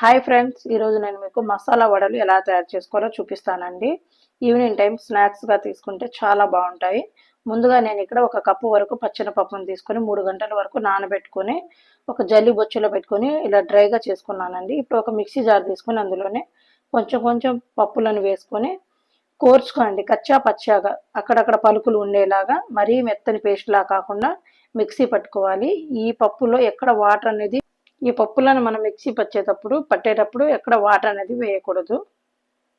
Hi friends ఈరోజు నేను మీకు మసాలా వడలు ఎలా తయారు చేసుకోవాలో చూపిస్తానండి. ఈవినింగ్ టైం స్నాక్స్గా తీసుకుంటే చాలా బాగుంటాయి. ముందుగా నేను ఇక్కడ ఒక కప్పు వరకు పచ్చిన పప్పును తీసుకొని మూడు గంటల వరకు నానబెట్టుకొని ఒక జల్లి బొచ్చులో పెట్టుకొని ఇలా డ్రైగా చేసుకున్నానండి. ఇప్పుడు ఒక మిక్సీ జార్ తీసుకొని అందులోనే కొంచెం కొంచెం పప్పులను వేసుకొని కోర్చుకోండి కచ్చా పచ్చాగా అక్కడక్కడ పలుకులు ఉండేలాగా మరీ మెత్తని పేస్ట్లా కాకుండా మిక్సీ పట్టుకోవాలి. ఈ పప్పులో ఎక్కడ వాటర్ అనేది ఈ పప్పులను మనం మిక్సీ పచ్చేటప్పుడు పట్టేటప్పుడు ఎక్కడ వాటర్ అనేది వేయకూడదు.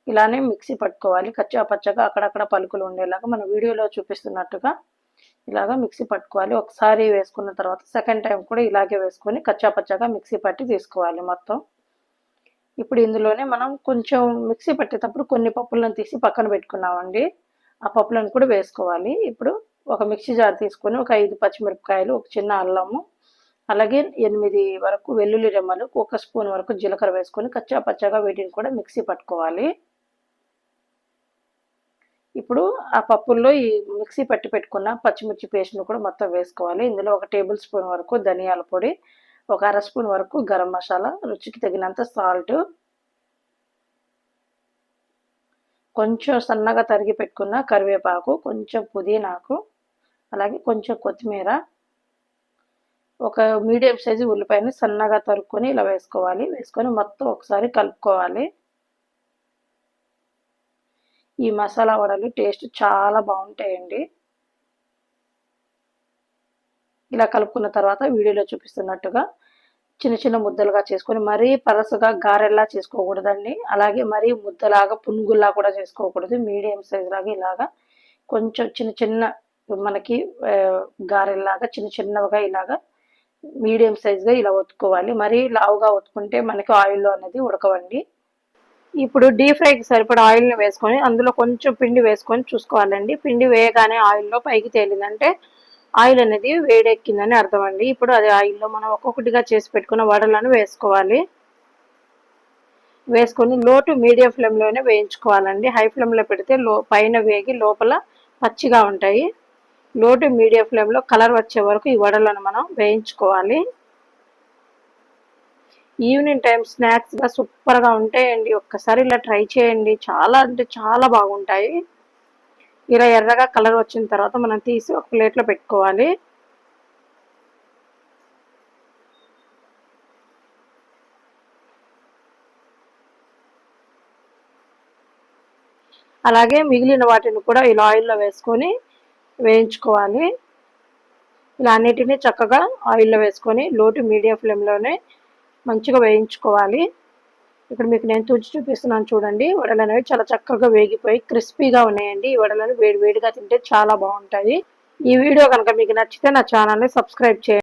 ఇలానే మిక్సీ పట్టుకోవాలి. కచ్చా పచ్చగా అక్కడక్కడ పలుకులు ఉండేలాగా మన వీడియోలో చూపిస్తున్నట్టుగా ఇలాగా మిక్సీ పట్టుకోవాలి. ఒకసారి వేసుకున్న తర్వాత సెకండ్ టైం కూడా ఇలాగే వేసుకొని కచ్చా పచ్చగా మిక్సీ పట్టి తీసుకోవాలి మొత్తం. ఇప్పుడు ఇందులోనే మనం కొంచెం మిక్సీ పట్టేటప్పుడు కొన్ని పప్పులను తీసి పక్కన పెట్టుకున్నామండి. ఆ పప్పులను కూడా వేసుకోవాలి. ఇప్పుడు ఒక మిక్సీ జార్ తీసుకొని ఒక ఐదు పచ్చిమిరపకాయలు ఒక చిన్న అల్లము అలాగే ఎనిమిది వరకు వెల్లుల్లి రెమ్మలు ఒక స్పూన్ వరకు జీలకర్ర వేసుకొని కచ్చా పచ్చగా వీటిని కూడా మిక్సీ పట్టుకోవాలి. ఇప్పుడు ఆ పప్పుల్లో ఈ మిక్సీ పట్టి పెట్టుకున్న పచ్చిమిర్చి పేస్ట్ను కూడా మొత్తం వేసుకోవాలి. ఇందులో ఒక టేబుల్ స్పూన్ వరకు ధనియాల పొడి ఒక అర స్పూన్ వరకు గరం మసాలా రుచికి తగినంత సాల్ట్. కొంచెం సన్నగా తరిగి పెట్టుకున్న కరివేపాకు కొంచెం పుదీనాకు అలాగే కొంచెం కొత్తిమీర ఒక మీడియం సైజు ఉల్లిపాయని సన్నగా తరుక్కొని ఇలా వేసుకోవాలి. వేసుకొని మొత్తం ఒకసారి కలుపుకోవాలి. ఈ మసాలా వడలు టేస్ట్ చాలా బాగుంటాయండి. ఇలా కలుపుకున్న తర్వాత వీడియోలో చూపిస్తున్నట్టుగా చిన్న చిన్న ముద్దలుగా చేసుకొని మరీ పరసగా గారెల్లా చేసుకోకూడదండి. అలాగే మరీ ముద్దలాగా పునుగుల్లా కూడా చేసుకోకూడదు. మీడియం సైజ్ లాగా ఇలాగా కొంచెం చిన్న చిన్న మనకి గారెల్లాగా చిన్న చిన్నవిగా ఇలాగా మీడియం సైజ్గా ఇలా ఒత్తుకోవాలి. మరీ లావుగా ఒత్తుకుంటే మనకి ఆయిల్లో అనేది ఉడకవండి. ఇప్పుడు డీప్ ఫ్రైకి సరిపడా ఆయిల్ని వేసుకొని అందులో కొంచెం పిండి వేసుకొని చూసుకోవాలండి. పిండి వేయగానే ఆయిల్లో పైకి తేలిందంటే ఆయిల్ అనేది వేడెక్కిందని అర్థం అండి ఇప్పుడు అది ఆయిల్లో మనం ఒక్కొక్కటిగా చేసి పెట్టుకున్న వడలను వేసుకోవాలి. వేసుకొని లోటు మీడియం ఫ్లేమ్లోనే వేయించుకోవాలండి. హై ఫ్లేమ్లో పెడితే లో పైన వేగి లోపల పచ్చిగా ఉంటాయి. లోటు మీడియం ఫ్లేమ్లో కలర్ వచ్చే వరకు ఈ వడలను మనం వేయించుకోవాలి. ఈవినింగ్ టైం స్నాక్స్గా సూపర్గా ఉంటాయండి. ఒక్కసారి ఇలా ట్రై చేయండి. చాలా అంటే చాలా బాగుంటాయి. ఇలా ఎర్రగా కలర్ వచ్చిన తర్వాత మనం తీసి ఒక ప్లేట్లో పెట్టుకోవాలి. అలాగే మిగిలిన వాటిని కూడా ఇలా ఆయిల్లో వేసుకొని వేయించుకోవాలి. ఇలా అన్నిటినీ చక్కగా ఆయిల్లో వేసుకొని లోటు మీడియం ఫ్లేమ్లోనే మంచిగా వేయించుకోవాలి. ఇక్కడ మీకు నేను తుడిచి చూపిస్తున్నాను చూడండి. వడలు అనేవి చాలా చక్కగా వేగిపోయి క్రిస్పీగా ఉన్నాయండి. ఈ వడలను వేడి వేడిగా తింటే చాలా బాగుంటాయి. ఈ వీడియో కనుక మీకు నచ్చితే నా ఛానల్ని సబ్స్క్రైబ్ చేయండి.